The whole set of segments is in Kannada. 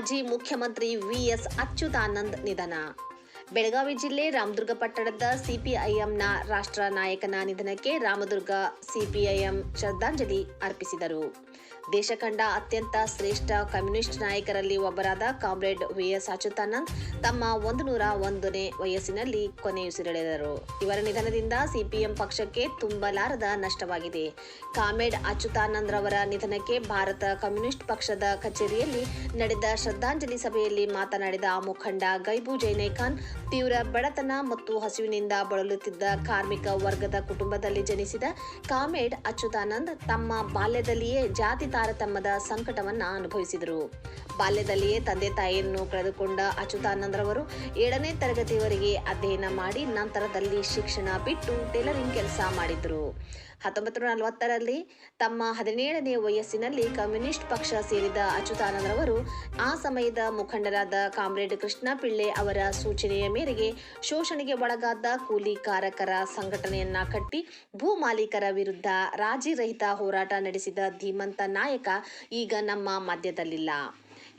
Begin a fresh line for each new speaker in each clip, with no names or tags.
ಮಾಜಿ ಮುಖ್ಯಮಂತ್ರಿ ವಿಎಸ್ ಅಚ್ಯುತಾನಂದ್ ನಿಧನ. ಬೆಳಗಾವಿ ಜಿಲ್ಲೆ ರಾಮದುರ್ಗ ಪಟ್ಟಣದ ಸಿಪಿಐಎಂನ ರಾಷ್ಟ್ರ ನಾಯಕನ ನಿಧನಕ್ಕೆ ರಾಮದುರ್ಗ ಸಿಪಿಐಎಂ ಶ್ರದ್ಧಾಂಜಲಿ ಅರ್ಪಿಸಿದರು. ದೇಶ ಕಂಡ ಅತ್ಯಂತ ಶ್ರೇಷ್ಠ ಕಮ್ಯುನಿಸ್ಟ್ ನಾಯಕರಲ್ಲಿ ಒಬ್ಬರಾದ ಕಾಮ್ರೇಡ್ ವಿಎಸ್ ಅಚ್ಯುತಾನಂದ್ ತಮ್ಮ ಒಂದು ನೂರ ಒಂದನೇ ವಯಸ್ಸಿನಲ್ಲಿ ಕೊನೆಯುಸಿರೆಳೆದರು. ಇವರ ನಿಧನದಿಂದ ಸಿಪಿಎಂ ಪಕ್ಷಕ್ಕೆ ತುಂಬಲಾರದ ನಷ್ಟವಾಗಿದೆ. ಕಾಮೇಡ್ ಅಚ್ಯುತಾನಂದ್ ರವರ ನಿಧನಕ್ಕೆ ಭಾರತ ಕಮ್ಯುನಿಸ್ಟ್ ಪಕ್ಷದ ಕಚೇರಿಯಲ್ಲಿ ನಡೆದ ಶ್ರದ್ಧಾಂಜಲಿ ಸಭೆಯಲ್ಲಿ ಮಾತನಾಡಿದ ಮುಖಂಡ ಗೈಬು ಜೈನೇಖಾನ್, ತೀವ್ರ ಬಡತನ ಮತ್ತು ಹಸಿವಿನಿಂದ ಬಳಲುತ್ತಿದ್ದ ಕಾರ್ಮಿಕ ವರ್ಗದ ಕುಟುಂಬದಲ್ಲಿ ಜನಿಸಿದ ಕಾಮೇಡ್ ಅಚ್ಯುತಾನಂದ್ ತಮ್ಮ ಬಾಲ್ಯದಲ್ಲಿಯೇ ಜಾತಿ ತಾರತಮ್ಯದ ಸಂಕಟವನ್ನು ಅನುಭವಿಸಿದರು. ಬಾಲ್ಯದಲ್ಲಿಯೇ ತಂದೆ ತಾಯಿಯನ್ನು ಕಳೆದುಕೊಂಡ ಅಚ್ಯುತಾನಂದ್ ರವರು ಏಳನೇ ತರಗತಿವರೆಗೆ ಅಧ್ಯಯನ ಮಾಡಿ ನಂತರದಲ್ಲಿ ಶಿಕ್ಷಣ ಬಿಟ್ಟು ಟೇಲರಿಂಗ್ ಕೆಲಸ ಮಾಡಿದ್ರು. ಹತ್ತೊಂಬತ್ತು ನಲವತ್ತರಲ್ಲಿ ತಮ್ಮ ಹದಿನೇಳನೇ ವಯಸ್ಸಿನಲ್ಲಿ ಕಮ್ಯುನಿಸ್ಟ್ ಪಕ್ಷ ಸೇರಿದ ಅಚ್ಯುತಾನಂದರವರು ಆ ಸಮಯದ ಮುಖಂಡರಾದ ಕಾಮ್ರೇಡ್ ಕೃಷ್ಣ ಪಿಳ್ಳೆ ಅವರ ಸೂಚನೆಯ ಮೇರೆಗೆ ಶೋಷಣೆಗೆ ಒಳಗಾದ ಕೂಲಿ ಕಾರಕರ ಸಂಘಟನೆಯನ್ನ ಕಟ್ಟಿ ಭೂ ಮಾಲೀಕರ ವಿರುದ್ಧ ರಾಜಿರಹಿತ ಹೋರಾಟ ನಡೆಸಿದ ಧೀಮಂತ ನಾಯಕ ಈಗ ನಮ್ಮ ಮಧ್ಯದಲ್ಲಿಲ್ಲ.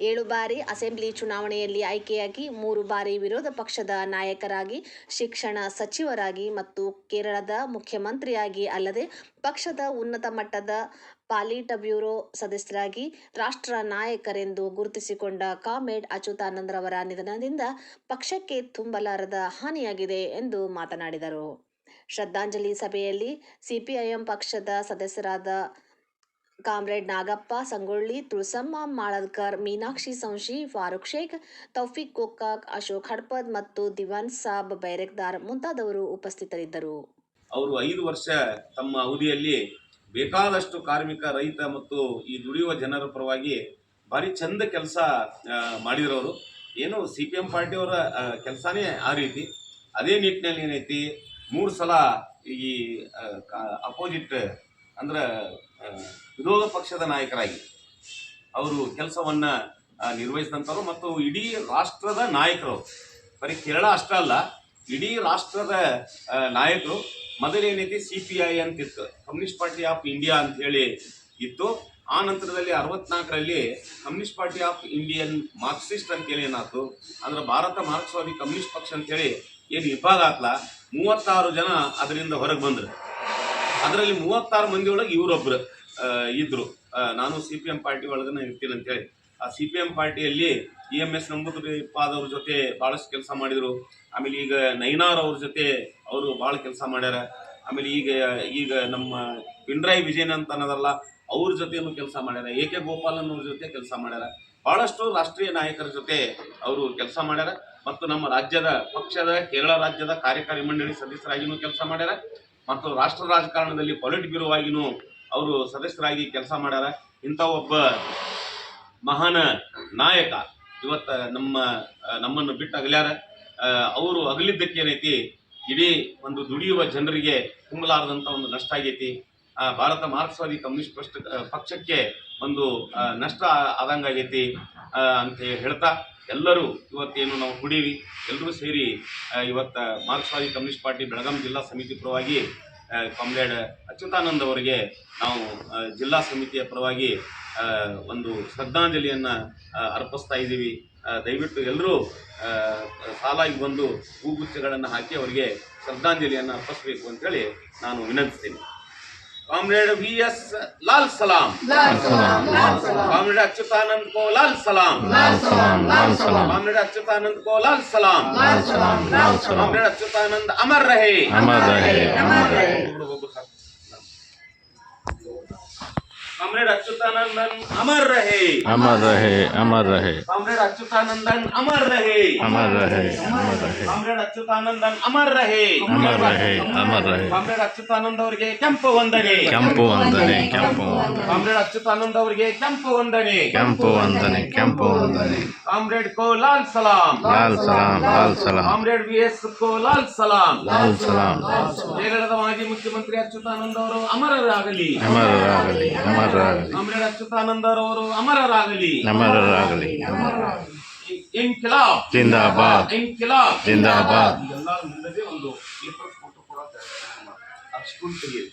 ಏಳು ಬಾರಿ ಅಸೆಂಬ್ಲಿ ಚುನಾವಣೆಯಲ್ಲಿ ಆಯ್ಕೆಯಾಗಿ ಮೂರು ಬಾರಿ ವಿರೋಧ ಪಕ್ಷದ ನಾಯಕರಾಗಿ, ಶಿಕ್ಷಣ ಸಚಿವರಾಗಿ ಮತ್ತು ಕೇರಳದ ಮುಖ್ಯಮಂತ್ರಿಯಾಗಿ ಅಲ್ಲದೆ ಪಕ್ಷದ ಉನ್ನತ ಮಟ್ಟದ ಪಾಲಿಟ ಬ್ಯೂರೋ ಸದಸ್ಯರಾಗಿ ರಾಷ್ಟ್ರ ನಾಯಕರೆಂದು ಗುರುತಿಸಿಕೊಂಡ ಕಾಮೇಡ್ ಅಚ್ಯುತಾನಂದ್ರವರ ನಿಧನದಿಂದ ಪಕ್ಷಕ್ಕೆ ತುಂಬಲಾರದ ಹಾನಿಯಾಗಿದೆ ಎಂದು ಮಾತನಾಡಿದರು. ಶ್ರದ್ಧಾಂಜಲಿ ಸಭೆಯಲ್ಲಿ ಸಿಪಿಐಎಂ ಪಕ್ಷದ ಸದಸ್ಯರಾದ ಕಾಮ್ರೇಡ್, ನಾಗಪ್ಪ, ಸಂಗೊಳ್ಳಿ, ತುಳಸಮ್ಮ ಮಾಳದ್ಕರ್ ಮೀನಾಕ್ಷಿ ಸಂಶಿ, ಫಾರೂಕ್ ಶೇಖ್, ತೌಫಿಕ್ ಕೊಕ್ಕಾಕ್, ಅಶೋಕ್ ಹಡ್ಪದ್ ಮತ್ತು ದಿವಾನ್ ಸಾಬ್ ಬೈರೆಕ್ದಾರ್ ಮುಂತಾದವರು ಉಪಸ್ಥಿತರಿದ್ದರು.
ಅವರು ಐದು ವರ್ಷ ತಮ್ಮ ಅವಧಿಯಲ್ಲಿ ಬೇಕಾದಷ್ಟು ಕಾರ್ಮಿಕ, ರೈತ ಮತ್ತು ಈ ದುಡಿಯುವ ಜನರ ಪರವಾಗಿ ಭಾರಿ ಚಂದ ಕೆಲಸ ಮಾಡಿರೋರು. ಏನು ಸಿ ಪಿ ಎಂ ಪಾರ್ಟಿಯವರ ಕೆಲಸನೇ ಆ ರೀತಿ. ಅದೇ ನಿಟ್ಟಿನಲ್ಲಿ ಏನೈತಿ, ಮೂರು ಸಲ ಈ ಅಪೋಸಿಟ್ ಅಂದ್ರೆ ವಿರೋಧ ಪಕ್ಷದ ನಾಯಕರಾಗಿ ಅವರು ಕೆಲಸವನ್ನ ನಿರ್ವಹಿಸಿದಂಥವ್ರು ಮತ್ತು ಇಡೀ ರಾಷ್ಟ್ರದ ನಾಯಕರು. ಬರೀ ಕೇರಳ ಅಷ್ಟೇ ಅಲ್ಲ, ಇಡೀ ರಾಷ್ಟ್ರದ ನಾಯಕರು ಮೊದಲೇನೈತಿ ಸಿ ಪಿ ಐ ಅಂತಿತ್ತು. ಕಮ್ಯುನಿಸ್ಟ್ ಪಾರ್ಟಿ ಆಫ್ ಇಂಡಿಯಾ ಅಂತ ಹೇಳಿ ಇತ್ತು. ಆ ನಂತರದಲ್ಲಿ ಅರವತ್ನಾಲ್ಕರಲ್ಲಿ Communist Party of Indian Marxist ಅಂತೇಳಿ ಏನಾಯ್ತು? ಅಂದ್ರೆ ಭಾರತ ಮಾರ್ಕ್ಸ್ವಾದಿ ಕಮ್ಯುನಿಸ್ಟ್ ಪಕ್ಷ ಅಂತೇಳಿ ಏನು ವಿಭಾಗ ಆತ್ಲ? ಮೂವತ್ತಾರು ಜನ ಅದರಿಂದ ಹೊರಗೆ ಬಂದ್ರು. ಅದರಲ್ಲಿ ಮೂವತ್ತಾರು ಮಂದಿ ಒಳಗೆ ಇವರೊಬ್ರು ಇದ್ರು. ನಾನು ಸಿ ಪಿ ಎಂ ಪಾರ್ಟಿ ಒಳಗನೆ ಇರ್ತೀನಿ ಅಂತೇಳಿ ಆ ಸಿ ಪಿ ಎಂ ಪಾರ್ಟಿಯಲ್ಲಿ ಇ ಎಂ ಎಸ್ ನಂಬುದ್ರಿಪ್ಪಾದವ್ರ ಜೊತೆ ಭಾಳಷ್ಟು ಕೆಲಸ ಮಾಡಿದ್ರು. ಆಮೇಲೆ ಈಗ ನೈನಾರ್ ಅವ್ರ ಜೊತೆ ಅವರು ಭಾಳ ಕೆಲಸ ಮಾಡ್ಯಾರ. ಆಮೇಲೆ ಈಗ ಈಗ ನಮ್ಮ ಪಿಣರಾಯಿ ವಿಜಯನ್ ಅಂತ ಅನ್ನೋದಲ್ಲ, ಅವ್ರ ಜೊತೆನೂ ಕೆಲಸ ಮಾಡ್ಯಾರ. ಎ ಕೆ ಗೋಪಾಲನ್ ಅವ್ರ ಜೊತೆ ಕೆಲಸ ಮಾಡ್ಯಾರ. ಬಹಳಷ್ಟು ರಾಷ್ಟ್ರೀಯ ನಾಯಕರ ಜೊತೆ ಅವರು ಕೆಲಸ ಮಾಡ್ಯಾರ. ಮತ್ತು ನಮ್ಮ ರಾಜ್ಯದ, ಪಕ್ಷದ, ಕೇರಳ ರಾಜ್ಯದ ಕಾರ್ಯಕಾರಿ ಮಂಡಳಿ ಸದಸ್ಯರಾಗಿನೂ ಕೆಲಸ ಮಾಡ್ಯಾರ. ಮತ್ತು ರಾಷ್ಟ್ರ ರಾಜಕಾರಣದಲ್ಲಿ ಪೊಲಿಟ್ ಬ್ಯೂರೋ ಆಗಿನೂ ಅವರು ಸದಸ್ಯರಾಗಿ ಕೆಲಸ ಮಾಡ್ಯಾರ. ಇಂಥ ಒಬ್ಬ ಮಹಾನ ನಾಯಕ ಇವತ್ತ ನಮ್ಮ ನಮ್ಮನ್ನು ಬಿಟ್ಟು ಅಗಲ್ಯಾರ. ಅವರು ಅಗಲಿದ್ದಕ್ಕೆ ಏನೈತಿ? ಇಡೀ ಒಂದು ದುಡಿಯುವ ಜನರಿಗೆ ತುಂಬಲಾರದಂಥ ಒಂದು ನಷ್ಟ ಆಗೈತಿ. ಭಾರತ ಮಾರ್ಕ್ಸ್ವಾದಿ ಕಮ್ಯುನಿಸ್ಟ್ ಪಕ್ಷ ಪಕ್ಷಕ್ಕೆ ಒಂದು ನಷ್ಟ ಆದಂಗಾಗೈತಿ ಆಗೈತಿ ಅಂತ ಹೇಳ್ತಾ ಎಲ್ಲರೂ ಇವತ್ತೇನು ನಾವು ಕುಡೀವಿ. ಎಲ್ಲರೂ ಸೇರಿ ಇವತ್ತು ಮಾರ್ಕ್ಸ್ವಾದಿ ಕಮ್ಯುನಿಸ್ಟ್ ಪಾರ್ಟಿ ಬೆಳಗಾಂ ಜಿಲ್ಲಾ ಸಮಿತಿ ಪರವಾಗಿ ಕಾಮ್ರೇಡ್ ಅಚ್ಯುತಾನಂದ್ ಅವರಿಗೆ ನಾವು ಜಿಲ್ಲಾ ಸಮಿತಿಯ ಪರವಾಗಿ ಒಂದು ಶ್ರದ್ಧಾಂಜಲಿಯನ್ನು ಅರ್ಪಿಸ್ತಾ ಇದ್ದೀವಿ. ದಯವಿಟ್ಟು ಎಲ್ಲರೂ ಸಾಲಾಗಿ ಬಂದು ಹೂಗುಚ್ಛಗಳನ್ನು ಹಾಕಿ ಅವರಿಗೆ ಶ್ರದ್ಧಾಂಜಲಿಯನ್ನು ಅರ್ಪಿಸಬೇಕು ಅಂತೇಳಿ ನಾನು ವಿನಂತಿಸ್ತೀನಿ. कॉमरेड वी एस लाल सलाम। कॉमरेड अच्युतानंद को लाल सलाम। कॉमरेड अच्युतानंद को लाल सलाम। कॉमरेड अच्युतानंद
अमर रहे। अमर रहे
ಕಾಮ್ರೇಡ್ ಅಚ್ಯುತಾನಂದನ್ ಅಮರ್ ರಹೆ
अमर रहे अमर रहे
ಕಾಮ್ರೇಡ್ ಅಚ್ಯುತಾನಂದನ್ ಅಮರ್ ರಹೆ
अमर रहे अमर रहे
ಕಾಮ್ರೇಡ್ ಅಚ್ಯುತಾನಂದನ್ ಅಮರ್ ರಹೆ
अमर रहे अमर रहे
ಕಾಮ್ರೇಡ್ ಅಚ್ಯುತಾನಂದ್ ಅವರಿಗೆ ಕೆಂಪು ವಂದನೆ
ಕೆಂಪು ವಂದನೆ ಕೆಂಪು ವಂದನೆ
ಕಾಮ್ರೇಡ್ ಅಚ್ಯುತಾನಂದ್ ಅವರಿಗೆ ಕೆಂಪು ವಂದನೆ
ಕೆಂಪು ವಂದನೆ ಕೆಂಪು ವಂದನೆ
ಕಾಮ್ರೇಡ್ ಕೋ ಲಾಲ್ ಸಲಾಂ
ಲಾಲ್ ಸಲಾಂ ಲಾಲ್ ಸಲಾಂ
ಕಾಮ್ರೇಡ್ ವಿ ಎಸ್ ಕೋ ಲಾಲ್ ಸಲಾಂ
ಲಾಲ್ ಸಲಾಂ
ಕೇರಳದ ಮಾಜಿ ಮುಖ್ಯಮಂತ್ರಿ ಅಚ್ಯುತಾನಂದ್ ಅವರು ಅಮರರಾಗಲಿ
ಅಮರರಾಗಲಿ ಅಮರರಾಗಲಿ
ಅಮರರಾಗಲಿ.
ಅಮರರಾಗಲಿ
ಇನ್ಕಿಲಾಬ್
ಜಿಂದಾಬಾದ್.
ಇನ್ಕಿಲಾಬ್
ಜಿಂದಾಬಾದ್.
ಇದೆಲ್ಲ ಮುಂದೆ ಒಂದು ಪೇಪರ್ ಫೋಟೋ ಕೂಡ ಸ್ಕೂಲ್ ತೆಗೆಯಿರಿ.